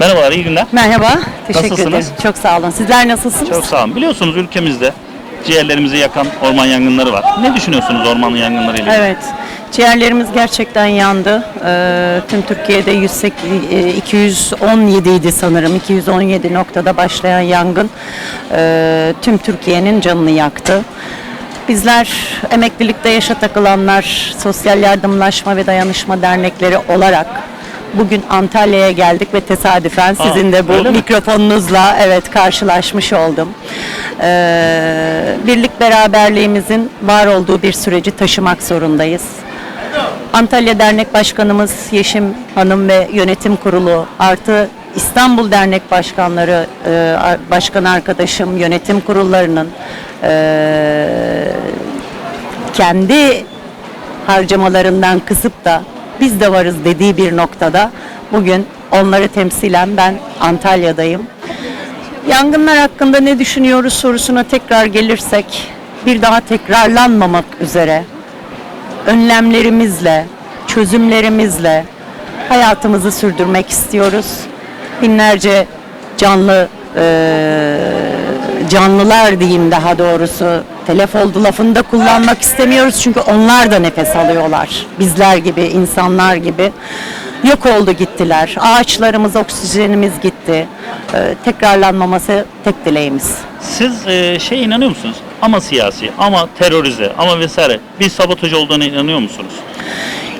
Merhabalar, iyi günler. Merhaba, teşekkür Nasılsınız? ederim. Çok sağ olun. Sizler nasılsınız? Çok sağ olun. Biliyorsunuz ülkemizde ciğerlerimizi yakan orman yangınları var. Ne düşünüyorsunuz orman yangınlarıyla? ilgili? Evet, ciğerlerimiz gerçekten yandı. Ee, tüm Türkiye'de 108 e, 217 idi sanırım. 217 noktada başlayan yangın e, tüm Türkiye'nin canını yaktı. Bizler emeklilikte yaşa takılanlar, sosyal yardımlaşma ve dayanışma dernekleri olarak bugün Antalya'ya geldik ve tesadüfen sizin de bu mikrofonunuzla evet karşılaşmış oldum. Ee, birlik beraberliğimizin var olduğu bir süreci taşımak zorundayız. Antalya Dernek Başkanımız Yeşim Hanım ve Yönetim Kurulu artı İstanbul Dernek Başkanları, e, Başkan arkadaşım, yönetim kurullarının e, kendi harcamalarından kısıp da biz de varız dediği bir noktada bugün onları temsilen ben Antalya'dayım. Yangınlar hakkında ne düşünüyoruz sorusuna tekrar gelirsek bir daha tekrarlanmamak üzere önlemlerimizle, çözümlerimizle hayatımızı sürdürmek istiyoruz. Binlerce canlı eee, canlılar diyeyim daha doğrusu telef oldu lafını da kullanmak istemiyoruz çünkü onlar da nefes alıyorlar. Bizler gibi, insanlar gibi yok oldu gittiler. Ağaçlarımız, oksijenimiz gitti. Eee, tekrarlanmaması tek dileğimiz. Siz e, şey inanıyor musunuz? Ama siyasi, ama terörize, ama vesaire bir sabotaj olduğuna inanıyor musunuz?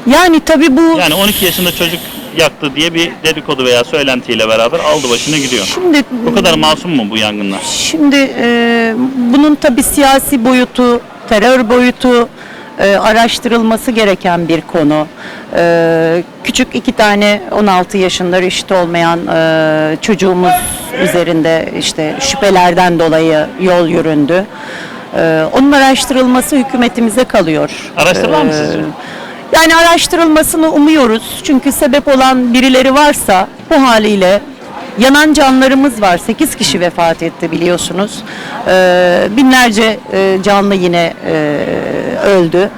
Yani tabii bu Yani 12 yaşında çocuk yaktı diye bir dedikodu veya söylentiyle beraber aldı başını gidiyor. şimdi Bu kadar masum mu bu yangınlar? Şimdi e, bunun tabi siyasi boyutu, terör boyutu e, araştırılması gereken bir konu. E, küçük iki tane 16 yaşında reşit olmayan e, çocuğumuz üzerinde işte şüphelerden dolayı yol yüründü. E, onun araştırılması hükümetimize kalıyor. Araştırılan mı E, sizce? Yani araştırılmasını umuyoruz. Çünkü sebep olan birileri varsa bu haliyle yanan canlarımız var. 8 kişi vefat etti biliyorsunuz. Ee, binlerce e, canlı yine e, öldü.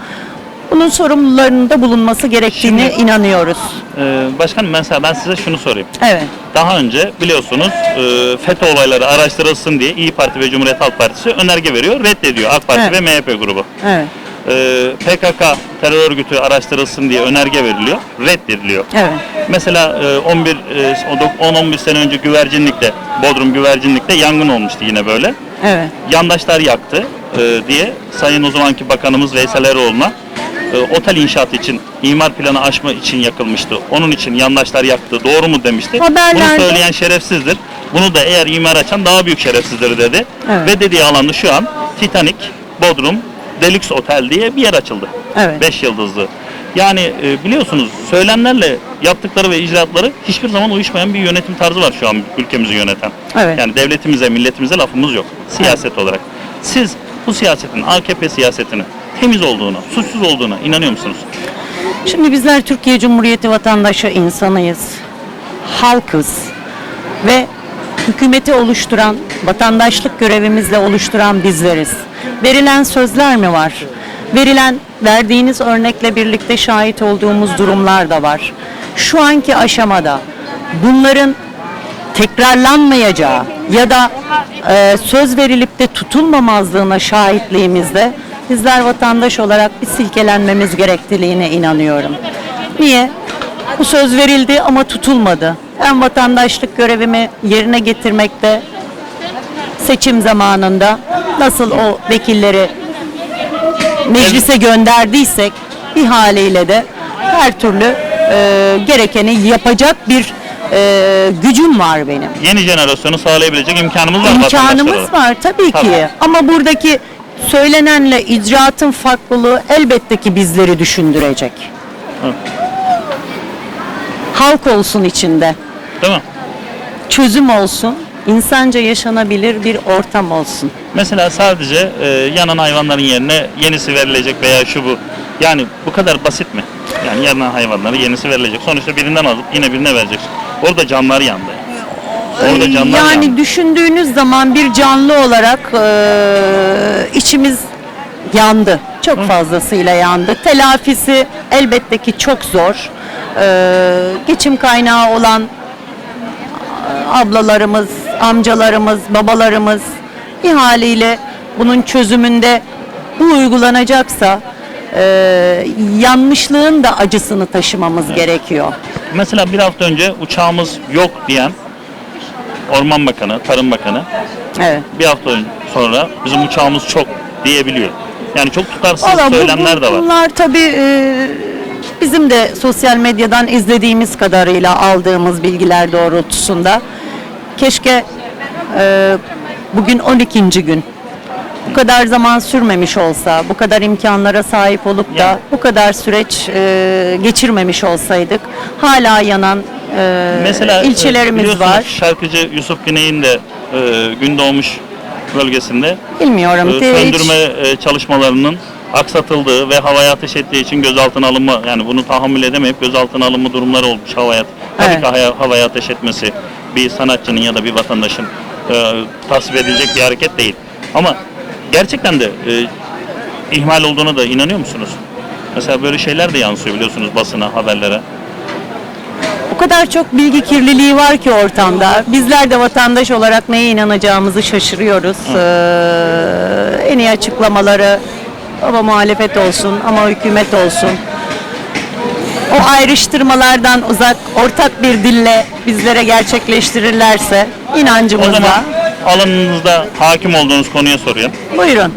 Bunun sorumlularının da bulunması gerektiğine Şimdi- inanıyoruz. Ee, başkanım mesela ben size şunu sorayım. Evet. Daha önce biliyorsunuz e, FETÖ olayları araştırılsın diye İyi Parti ve Cumhuriyet Halk Partisi önerge veriyor, reddediyor AK Parti Evet. ve MHP grubu. Evet. Ee, PKK terör örgütü araştırılsın diye önerge veriliyor, reddediliyor. Evet. Mesela e, 11 e, o dok- 10-11 sene önce Güvercinlik'te, Bodrum Güvercinlik'te yangın olmuştu yine böyle. Evet. Yandaşlar yaktı e, diye Sayın o zamanki Bakanımız Veysel Eroğlu'na e, otel inşaatı için, imar planı aşma için yakılmıştı. Onun için yandaşlar yaktı. Doğru mu demişti. Haberlerde- Bunu söyleyen şerefsizdir. Bunu da eğer imar açan daha büyük şerefsizdir dedi. Evet. Ve dediği alanda şu an Titanic, Bodrum, Deluxe Otel diye bir yer açıldı. Evet. 5 yıldızlı. Yani e, biliyorsunuz söylemlerle yaptıkları ve icraatları hiçbir zaman uyuşmayan bir yönetim tarzı var şu an ülkemizi yöneten. Evet. Yani devletimize, milletimize lafımız yok. Siyaset olarak. Siz bu siyasetin, AKP siyasetinin temiz olduğuna, suçsuz olduğuna inanıyor musunuz? Şimdi bizler Türkiye Cumhuriyeti vatandaşı insanıyız. Halkız. Ve hükümeti oluşturan, vatandaşlık görevimizle oluşturan bizleriz. Verilen sözler mi var? Verilen, verdiğiniz örnekle birlikte şahit olduğumuz durumlar da var. Şu anki aşamada bunların tekrarlanmayacağı ya da e, söz verilip de tutulmamazlığına şahitliğimizde bizler vatandaş olarak bir silkelenmemiz gerekliliğine inanıyorum. Niye? Bu söz verildi ama tutulmadı. Ben vatandaşlık görevimi yerine getirmekte seçim zamanında nasıl o vekilleri meclise gönderdiysek bir haliyle de her türlü e, gerekeni yapacak bir e, gücüm var benim. Yeni jenerasyonu sağlayabilecek imkanımız var. İmkanımız var tabii ki. Tabii. Ama buradaki söylenenle icraatın farklılığı elbette ki bizleri düşündürecek. Hı. Halk olsun içinde, Değil mi? çözüm olsun, insanca yaşanabilir bir ortam olsun. Mesela sadece e, yanan hayvanların yerine yenisi verilecek veya şu bu. Yani bu kadar basit mi? Yani yanan hayvanlara yenisi verilecek. Sonuçta birinden alıp yine birine vereceksin. Orada canlar yandı. Orada canlar yani yandı. düşündüğünüz zaman bir canlı olarak e, içimiz yandı. Çok fazlasıyla yandı. Telafisi elbette ki çok zor. E, geçim kaynağı olan ablalarımız, amcalarımız, babalarımız bir haliyle bunun çözümünde bu uygulanacaksa e, yanlışlığın da acısını taşımamız gerekiyor. Mesela bir hafta önce uçağımız yok diyen Orman Bakanı, Tarım Bakanı Evet. bir hafta sonra bizim uçağımız çok diyebiliyor. Yani çok tutarsız Valla bu- söylemler bu- de var. Bunlar tabii e, bizim de sosyal medyadan izlediğimiz kadarıyla aldığımız bilgiler doğrultusunda. Keşke e, bugün 12. gün. Bu kadar zaman sürmemiş olsa, bu kadar imkanlara sahip olup da bu kadar süreç e, geçirmemiş olsaydık hala yanan e, Mesela ilçelerimiz biliyorsunuz var. Şarkıcı Yusuf Güney'in de e, Gündoğmuş bölgesinde Bilmiyorum. e, hiç- söndürme e, çalışmalarının aksatıldığı ve havaya ateş ettiği için gözaltına alınma yani bunu tahammül edemeyip gözaltına alınma durumları olmuş havaya. Tabii Evet. ki havaya, havaya ateş etmesi bir sanatçının ya da bir vatandaşın e, tasvip edilecek bir hareket değil. Ama gerçekten de e, ihmal olduğuna da inanıyor musunuz? Mesela böyle şeyler de yansıyor biliyorsunuz basına, haberlere. O kadar çok bilgi kirliliği var ki ortamda. Bizler de vatandaş olarak neye inanacağımızı şaşırıyoruz. Ee, en iyi açıklamaları ama muhalefet olsun ama hükümet olsun. O ayrıştırmalardan uzak ortak bir dille bizlere gerçekleştirirlerse O inancımızla. zaman alanınızda hakim olduğunuz konuya soruyorum. Buyurun.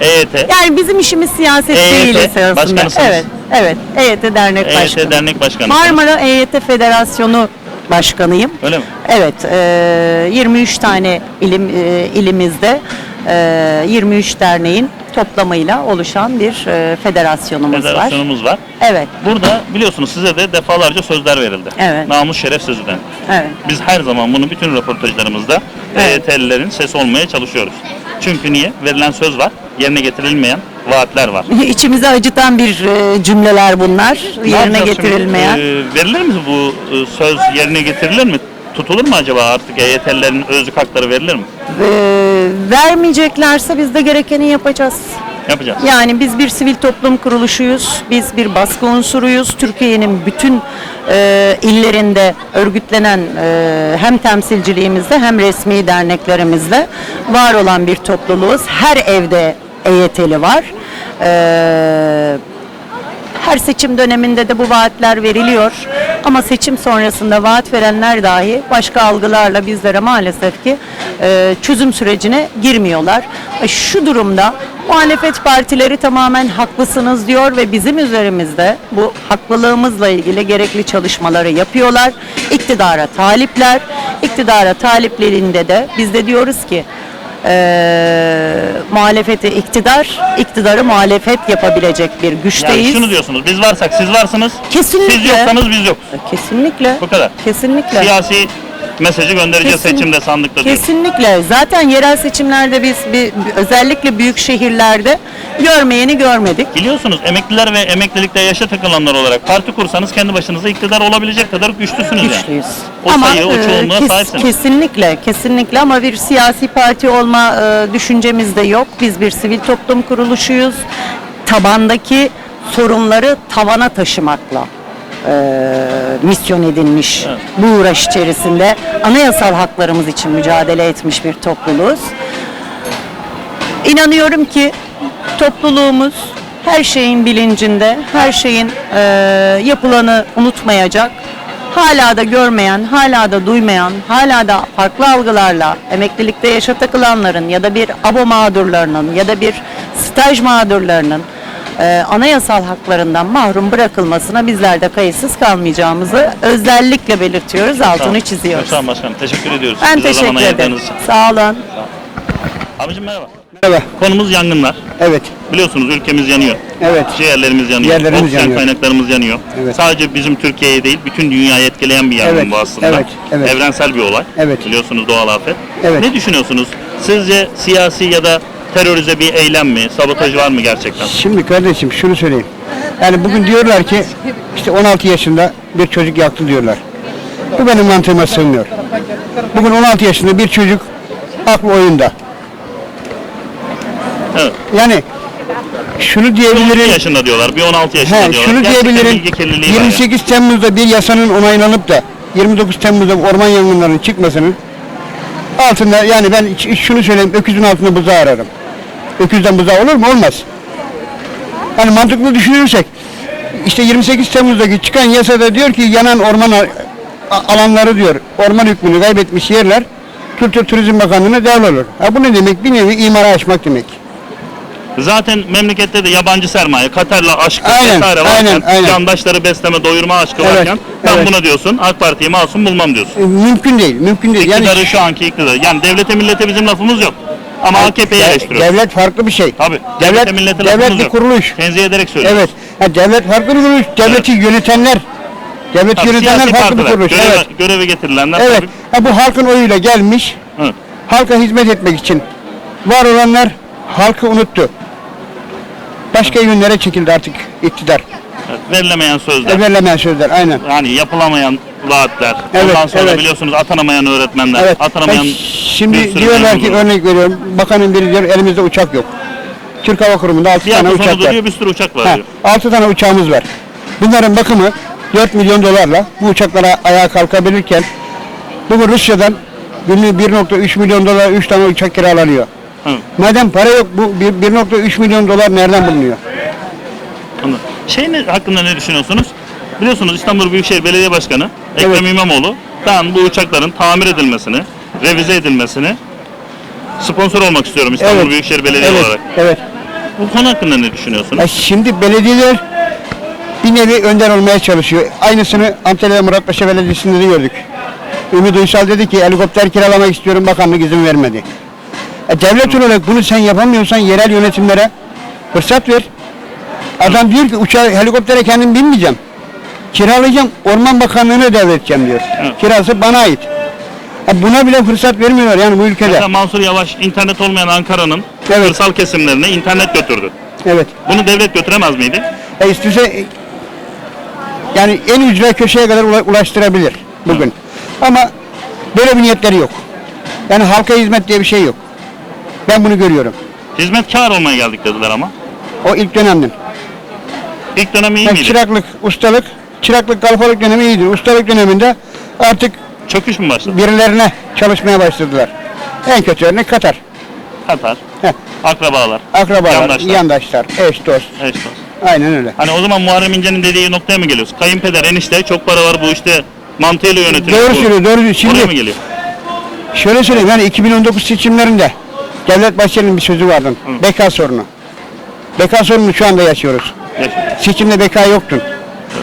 EYT, Yani bizim işimiz siyaset EYT değil esasında. başkanısınız. Evet, evet. EYT Dernek Başkanı. EYT Dernek Başkanı. Marmara EYT Federasyonu Başkanıyım. Öyle mi? Evet, e, 23 tane ilim e, ilimizde e, 23 derneğin toplamıyla oluşan bir e, federasyonumuz var. Federasyonumuz var. Evet, Burada biliyorsunuz size de defalarca sözler verildi. Evet. Namus şeref sözüden. evet. Biz her zaman bunu bütün röportajlarımızda Evet. EYT'lilerin sesi olmaya çalışıyoruz. Çünkü niye? Verilen söz var, yerine getirilmeyen vaatler var. İçimizi acıtan bir e, cümleler bunlar. Ne Yerine yapacağız şimdi? getirilmeyen. Ee, verilir mi bu e, söz yerine getirilir mi? Tutulur mu acaba artık EYT'lilerin özlük hakları verilir mi? E, vermeyeceklerse biz de gerekeni yapacağız. Yapacağız. Yani biz bir sivil toplum kuruluşuyuz, biz bir baskı unsuruyuz. Türkiye'nin bütün e, illerinde örgütlenen e, hem temsilciliğimizde hem resmi derneklerimizde var olan bir topluluğuz. Her evde EYT'li var. E, her seçim döneminde de bu vaatler veriliyor. Ama seçim sonrasında vaat verenler dahi başka algılarla bizlere maalesef ki e, çözüm sürecine girmiyorlar. E, Şu durumda muhalefet partileri tamamen haklısınız diyor ve bizim üzerimizde bu haklılığımızla ilgili gerekli çalışmaları yapıyorlar. İktidara talipler. İktidara taliplerinde de biz de diyoruz ki e, muhalefeti iktidar, iktidarı muhalefet yapabilecek bir güçteyiz. Yani şunu diyorsunuz, biz varsak siz varsınız, Kesinlikle. siz yoksanız biz yok. Kesinlikle. Bu kadar. Kesinlikle. Siyasi mesajı göndereceğiz Kesin- seçimde, sandıkta diyor. Kesinlikle. Zaten yerel seçimlerde biz bir, özellikle büyük şehirlerde görmeyeni görmedik. Biliyorsunuz emekliler ve emeklilikte yaşa takılanlar olarak parti kursanız kendi başınıza iktidar olabilecek kadar güçlüsünüz yani. Güçlüyüz. O sayı, o e, çoğunluğa kes- sahipsiniz. Kesinlikle, kesinlikle ama bir siyasi parti olma e, düşüncemiz de yok. Biz bir sivil toplum kuruluşuyuz. Tabandaki sorunları tavana taşımakla misyon edilmiş Evet. bu uğraş içerisinde anayasal haklarımız için mücadele etmiş bir topluluğuz. İnanıyorum ki topluluğumuz her şeyin bilincinde, her şeyin e, yapılanı unutmayacak. Hala da görmeyen, hala da duymayan, hala da farklı algılarla emeklilikte yaşa takılanların ya da bir abo mağdurlarının ya da bir staj mağdurlarının e, anayasal haklarından mahrum bırakılmasına bizler de kayıtsız kalmayacağımızı özellikle belirtiyoruz, altını çiziyoruz. Tamam başkanım, teşekkür ediyoruz. Ben Bize zaman teşekkür ederim. ayırdığınız için. Sağ olun. Abicim merhaba. Merhaba. Konumuz yangınlar. Evet. Biliyorsunuz ülkemiz yanıyor. Evet. Ciğerlerimiz yanıyor. Ciğerlerimiz oksijen yanıyor. kaynaklarımız yanıyor. Evet. Sadece bizim Türkiye'yi değil, bütün dünyayı etkileyen bir yangın Evet, bu aslında. evet, evet. Evrensel bir olay. Evet. Biliyorsunuz doğal afet. Evet. Ne düşünüyorsunuz? Sizce siyasi ya da terörize bir eylem mi, sabotaj var mı gerçekten? Şimdi kardeşim şunu söyleyeyim. Yani bugün diyorlar ki işte 16 yaşında bir çocuk yaktı diyorlar. Bu benim mantığıma sığmıyor. Bugün 16 yaşında bir çocuk aklı oyunda. Evet. Yani şunu 12 diyebilirim. yaşında diyorlar, bir 16 yaşında He, diyorlar. şunu Gerçekten diyebilirim. bilgi kirliliği var 28 Temmuz'da bir yasanın onaylanıp da 29 Temmuz'da orman yangınlarının çıkmasının altında yani ben şunu söyleyeyim öküzün altında buzağı ararım. Öküzden buzağı olur mu? Olmaz. Yani mantıklı düşünürsek işte 28 Temmuz'daki çıkan yasada diyor ki yanan orman alanları diyor orman hükmünü kaybetmiş yerler Kültür Turizm Bakanlığı'na devrolur. Ha bu ne demek? Bir nevi imara açmak demek. Zaten memlekette de yabancı sermaye, Katar'la aşkı Aynen, vesaire varken, aynen, aynen. yandaşları besleme, doyurma aşkı Evet, varken ben evet. buna diyorsun, AK Parti'yi masum bulmam diyorsun. E, mümkün değil, mümkün değil. İktidarı şu anki iktidar. Yani devlete millete bizim lafımız yok. Ama AKP'yi eleştiriyoruz. devlet farklı bir şey. Tabii. Devlet, devlet lafımız bir kuruluş. Tenzih ederek söylüyoruz. Evet. Ha, devlet farklı bir kuruluş. Devleti yönetenler, devleti Tabii, yönetenler farklı bir kuruluş. göreve, Evet. göreve getirilenler Evet. tabii. Ha, bu halkın oyuyla gelmiş. Evet. Halka hizmet etmek için var olanlar halkı unuttu. Başka yönlere çekildi artık iktidar. Evet, Verilemeyen sözler. Evvelemeyen sözler aynen. Yani yapılamayan vaatler. Evet, Ondan sonra evet. biliyorsunuz atanamayan öğretmenler, Evet. atanamayan bir şimdi diyorlar ki örnek veriyorum. Bakanın biri diyor elimizde uçak yok. Türk Hava Kurumu'nda 6 bir tane uçak var. duruyor bir sürü uçak var Ha, diyor. 6 tane uçağımız var. Bunların bakımı 4 milyon dolarla bu uçaklara ayağa kalkabilirken bugün Rusya'dan günlüğü 1.3 milyon dolar 3 tane uçak kiralanıyor. Evet. Madem para yok bu bir- 1.3 milyon dolar nereden bulunuyor? Anladım. Şey ne, hakkında ne düşünüyorsunuz? Biliyorsunuz İstanbul Büyükşehir Belediye Başkanı Ekrem Evet. İmamoğlu ben bu uçakların tamir edilmesini, revize edilmesini sponsor olmak istiyorum İstanbul Evet. Büyükşehir Belediye evet, olarak. Evet. Bu konu hakkında ne düşünüyorsunuz? Ya şimdi belediyeler bir nevi önder olmaya çalışıyor. Aynısını Antalya Muratpaşa Belediyesi'nde de gördük. Ümit Uysal dedi ki helikopter kiralamak istiyorum bakanlık izin vermedi. E, devlet olarak bunu sen yapamıyorsan yerel yönetimlere fırsat ver. Adam diyor ki uçağı helikoptere kendim binmeyeceğim. Kiralayacağım Orman Bakanlığı'na devredeceğim diyor. Evet. Kirası bana ait. E, buna bile fırsat vermiyorlar yani bu ülkede. Mesela Mansur Yavaş internet olmayan Ankara'nın Evet. kırsal kesimlerine internet götürdü. Evet. Bunu devlet götüremez miydi? E istese e, yani en ücra köşeye kadar ula- ulaştırabilir bugün. Ama böyle bir niyetleri yok. Yani halka hizmet diye bir şey yok. Ben bunu görüyorum. Hizmetkar olmaya geldik dediler ama. O ilk dönemden. İlk dönemi iyi Yani miydi? çıraklık, ustalık, çıraklık kalfalık dönemi iyidir. Ustalık döneminde artık Çöküş mü başladı? birilerine çalışmaya başladılar. En kötü örnek Katar. Katar, Heh, akrabalar, akrabalar, yandaşlar, yandaşlar, eş dost. eş dost. Aynen öyle. Hani o zaman Muharrem İnce'nin dediği noktaya mı geliyoruz? Kayınpeder, enişte çok para var bu işte mantığıyla yönetiliyor. Doğru söylüyor, doğru söylüyor. Oraya mı Şimdi geliyor? şöyle söyleyeyim yani 2019 seçimlerinde Devlet Bahçeli'nin bir sözü vardı. Beka sorunu. Beka sorunu şu anda yaşıyoruz. Yaşıyor. Seçimde beka yoktun.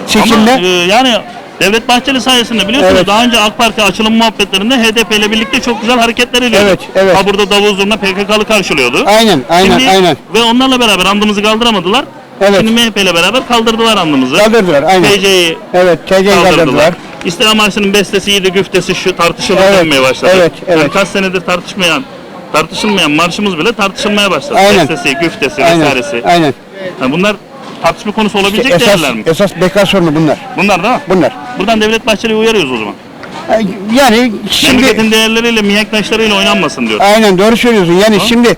Seçimde Ama e, yani Devlet Bahçeli sayesinde biliyorsunuz Evet. daha önce AK Parti açılım muhabbetlerinde HDP ile birlikte çok güzel hareketler ediyordu. Evet, evet. Ha burada davul zurna PKK'lı karşılıyordu. aynen aynen Şimdi- aynen Ve onlarla beraber andımızı kaldıramadılar. Evet. Şimdi MHP ile beraber kaldırdılar andımızı. kaldırdılar aynen. TC'yi Evet TC'yi kaldırdılar. kaldırdılar. İstiklal Marşı'nın bestesiydi, güftesi şu tartışılır Evet, denmeye başladı. evet, Yani evet. kaç senedir tartışmayan, tartışılmayan marşımız bile tartışılmaya başladı. Aynen. Bestesi, güftesi Aynen. vesairesi. Aynen. Yani bunlar tartışma konusu olabilecek esas, değerler mi? esas beka sorunu bunlar. Bunlar değil mi? Bunlar. Buradan Devlet Bahçeli'yi uyarıyoruz o zaman. Yani şimdi Memleketin değerleriyle, mihenk taşlarıyla oynanmasın diyor. aynen doğru söylüyorsun. Yani Ha? şimdi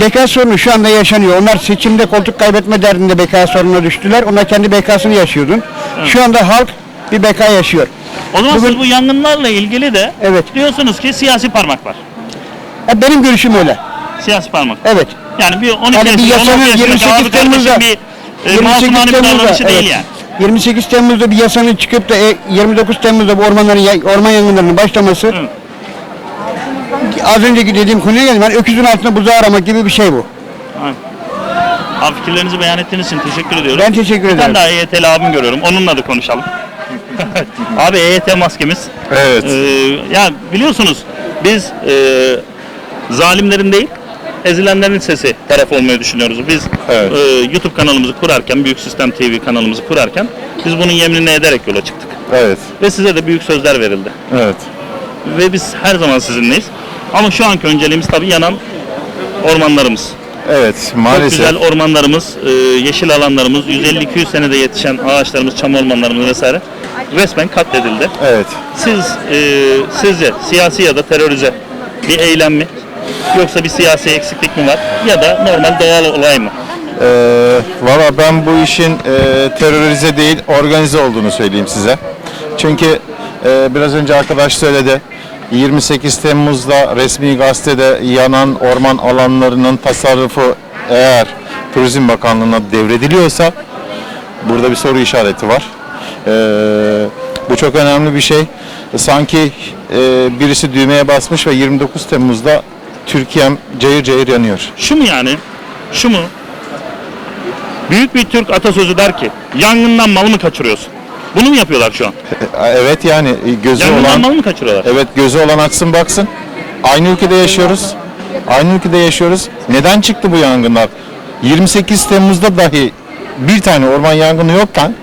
beka sorunu şu anda yaşanıyor. Onlar seçimde koltuk kaybetme derdinde beka sorununa düştüler. Onlar kendi bekasını yaşıyordun. Şu anda halk bir beka yaşıyor. O zaman Bugün- siz bu yangınlarla ilgili de Evet. diyorsunuz ki siyasi parmak var. Ya benim görüşüm öyle. Siyasi parmak. Evet. Yani bir 12 Yani bir yasanın 16 yaşındaki 28 abi kardeşim Temmuz'da- bir e, masumane bir davranışı değil yani. 28 Temmuz'da bir yasanın çıkıp da e, 29 Temmuz'da bu ormanların orman yangınlarının başlaması Evet. az önceki dediğim konuya geldim. Yani öküzün altında buzağı aramak gibi bir şey bu. Aynen. Abi fikirlerinizi beyan ettiğiniz için teşekkür ediyorum. Ben teşekkür Bir tane ederim. daha EYT'li abim görüyorum. Onunla da konuşalım. Abi EYT maskemiz. Evet. Ee, ya biliyorsunuz biz e, zalimlerin değil ezilenlerin sesi taraf olmayı düşünüyoruz. Biz Evet. e, YouTube kanalımızı kurarken, Büyük Sistem TV kanalımızı kurarken biz bunun yeminini ederek yola çıktık. Evet. Ve size de büyük sözler verildi. Evet. Ve biz her zaman sizinleyiz. Ama şu anki önceliğimiz tabii yanan ormanlarımız. Evet. Çok Maalesef. güzel ormanlarımız, e, yeşil alanlarımız, 150-200 senede yetişen ağaçlarımız, çam ormanlarımız vesaire resmen katledildi. Evet. Siz e, sizce siyasi ya da terörize bir eylem mi? Yoksa bir siyasi eksiklik mi var? Ya da normal doğal olay mı? Ee, Valla ben bu işin e, terörize değil organize olduğunu söyleyeyim size. Çünkü e, biraz önce arkadaş söyledi. 28 Temmuz'da resmi gazetede yanan orman alanlarının tasarrufu eğer Turizm Bakanlığı'na devrediliyorsa burada bir soru işareti var. E, bu çok önemli bir şey. Sanki e, birisi düğmeye basmış ve 29 Temmuz'da Türkiye'm cayır cayır yanıyor. Şu mu yani? Şu mu? Büyük bir Türk atasözü der ki yangından mal mı kaçırıyorsun? Bunu mu yapıyorlar şu an? Evet yani e, gözü Yangından olan mal mı kaçırıyorlar? Evet gözü olan açsın baksın. Aynı ülkede yaşıyoruz. Aynı ülkede yaşıyoruz. Neden çıktı bu yangınlar? 28 Temmuz'da dahi bir tane orman yangını yokken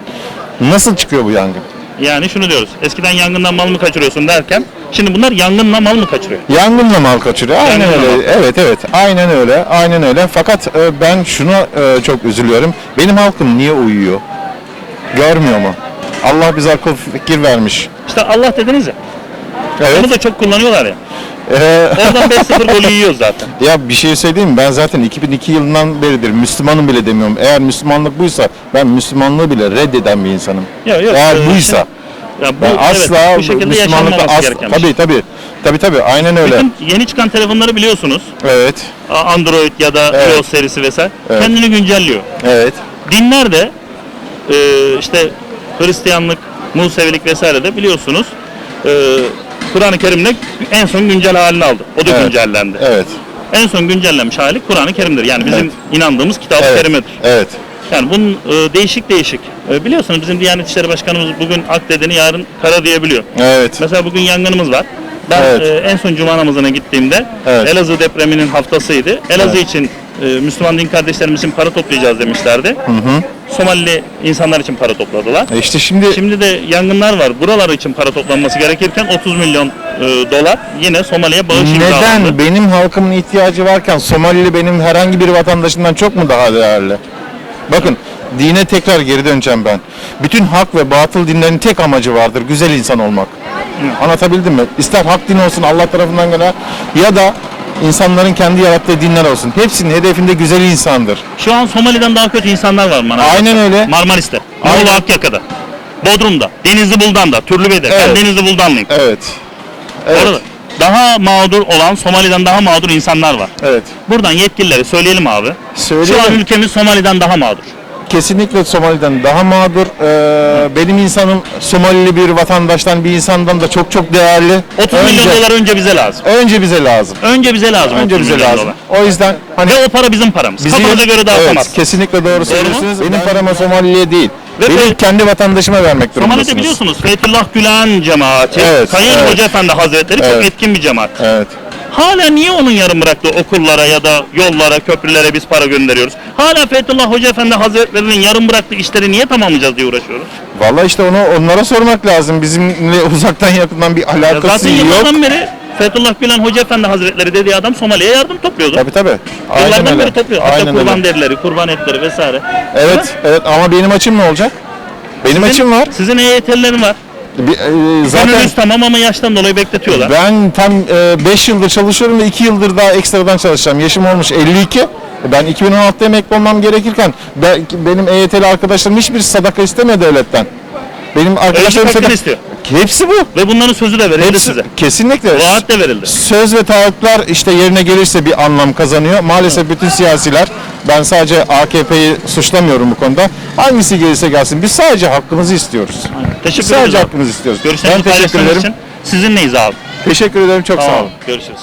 nasıl çıkıyor bu yangın? Yani şunu diyoruz. Eskiden yangından mal mı kaçırıyorsun derken şimdi bunlar yangınla mal mı kaçırıyor? Yangınla mal kaçırıyor. Aynen Yangınla öyle. mal. Evet evet. Aynen öyle. Aynen öyle. Fakat e, ben şuna e, çok üzülüyorum. Benim halkım niye uyuyor? Görmüyor mu? Allah bize akıl fikir vermiş. İşte Allah dediniz ya. Evet. Onu da çok kullanıyorlar ya. E, Oradan 5-0 golü yiyoruz zaten. Ya bir şey söyleyeyim mi? Ben zaten 2002 yılından beridir Müslümanım bile demiyorum. Eğer Müslümanlık buysa ben Müslümanlığı bile reddeden bir insanım. Yok, yok, Eğer e, buysa. Ya bu Ben evet, asla bu şekilde Müslümanlıkta yaşanmaması asla, gereken bir şey. tabii tabii. Tabii tabii aynen öyle. Bütün yeni çıkan telefonları biliyorsunuz. Evet. Android ya da Evet. iOS serisi vesaire. Evet. Kendini güncelliyor. Evet. Dinler de e, işte Hristiyanlık, Musevilik vesaire de biliyorsunuz. e, Kur'an-ı Kerim'le en son güncel halini aldı. O da Evet. güncellendi. Evet. En son güncellenmiş hali Kur'an-ı Kerim'dir. Yani bizim Evet. inandığımız kitab-ı Evet. kerimedir. Evet. Yani bunun e, değişik değişik. E, biliyorsunuz bizim Diyanet İşleri Başkanımız bugün ak dediğini yarın kara diyebiliyor. Evet. Mesela bugün yangınımız var. Ben Evet. e, en son cuma namazına gittiğimde Evet. Elazığ depreminin haftasıydı. Elazığ Evet. için e, Müslüman din kardeşlerimiz için para toplayacağız demişlerdi. Somalili insanlar için para topladılar. E işte şimdi, Şimdi de yangınlar var. Buralar için para toplanması gerekirken 30 milyon e, dolar yine Somali'ye bağış imzalandı. neden benim halkımın ihtiyacı varken Somalili benim herhangi bir vatandaşından çok mu daha değerli? Bakın dine tekrar geri döneceğim ben. Bütün hak ve batıl dinlerin tek amacı vardır. Güzel insan olmak. Anlatabildim mi? İster hak din olsun Allah tarafından gelen ya da insanların kendi yarattığı dinler olsun. Hepsinin hedefinde güzel insandır. Şu an Somali'den daha kötü insanlar var Manavgat'ta. Aynen öyle. Marmaris'te, Aynen. Muğla Akyaka'da, Bodrum'da, Denizli Buldan'da, Türlübey'de. Evet. Ben Denizli Buldanlıyım. Evet. Evet. Orada daha mağdur olan, Somali'den daha mağdur insanlar var. Evet. Buradan yetkililere söyleyelim abi. Şu an Söyleyelim. ülkemiz Somali'den daha mağdur. Kesinlikle Somali'den daha mağdur. Ee, benim insanım Somalili bir vatandaştan, bir insandan da çok çok değerli. 30 önce, milyon dolar önce bize lazım. Önce bize lazım. Önce bize lazım. Önce 30 bize milyon lazım. dolar. O yüzden hani Ve o para bizim paramız. Kafanıza göre evet, dağıtamaz. kesinlikle doğru söylüyorsunuz. Benim paramı Somalili'ye değil. Ve benim be- kendi vatandaşıma vermek durumundasınız. Somali'de biliyorsunuz Fethullah Gülen cemaati, Evet, Sayın evet. Hoca Efendi Hazretleri çok Evet. etkin bir cemaat. Evet. Hala niye onun yarım bıraktığı okullara ya da yollara, köprülere biz para gönderiyoruz? Hala Fethullah Hoca Efendi Hazretleri'nin yarım bıraktığı işleri niye tamamlayacağız diye uğraşıyoruz? Vallahi işte onu onlara sormak lazım. Bizimle uzaktan yakından bir Ya alakası zaten yok. yıllardan beri Fethullah Gülen Hoca Efendi Hazretleri dediği adam Somali'ye yardım topluyordu. Tabii tabii. Aynen Yıllardan öyle. beri topluyor. Hatta Aynen kurban öyle. derileri, kurban etleri vesaire. Evet, evet ama benim açım ne olacak? Benim açım var. Sizin EYT'lilerin var. Bir- e, zaten Gönüllüsü tamam ama yaştan dolayı bekletiyorlar. Ben tam 5 yıldır çalışıyorum ve 2 yıldır daha ekstradan çalışacağım. Yaşım olmuş 52. Ben 2016'da emekli olmam gerekirken ben, benim EYT'li arkadaşlarım hiçbir sadaka istemiyor devletten. Benim arkadaşlarım sadaka- istiyor. Hepsi bu. Ve bunların sözü de verildi Hepsi, size. Kesinlikle. Vaat de verildi. Söz ve taahhütler işte yerine gelirse bir anlam kazanıyor. Maalesef bütün siyasiler, ben sadece AKP'yi suçlamıyorum bu konuda. Hangisi gelirse gelsin. Biz sadece hakkımızı istiyoruz. Teşekkür Sadece ederiz. abi. hakkımızı istiyoruz. Görüşlerinizi ben teşekkür ederim. için sizinleyiz abi. Teşekkür ederim. Çok sağ olun. Görüşürüz.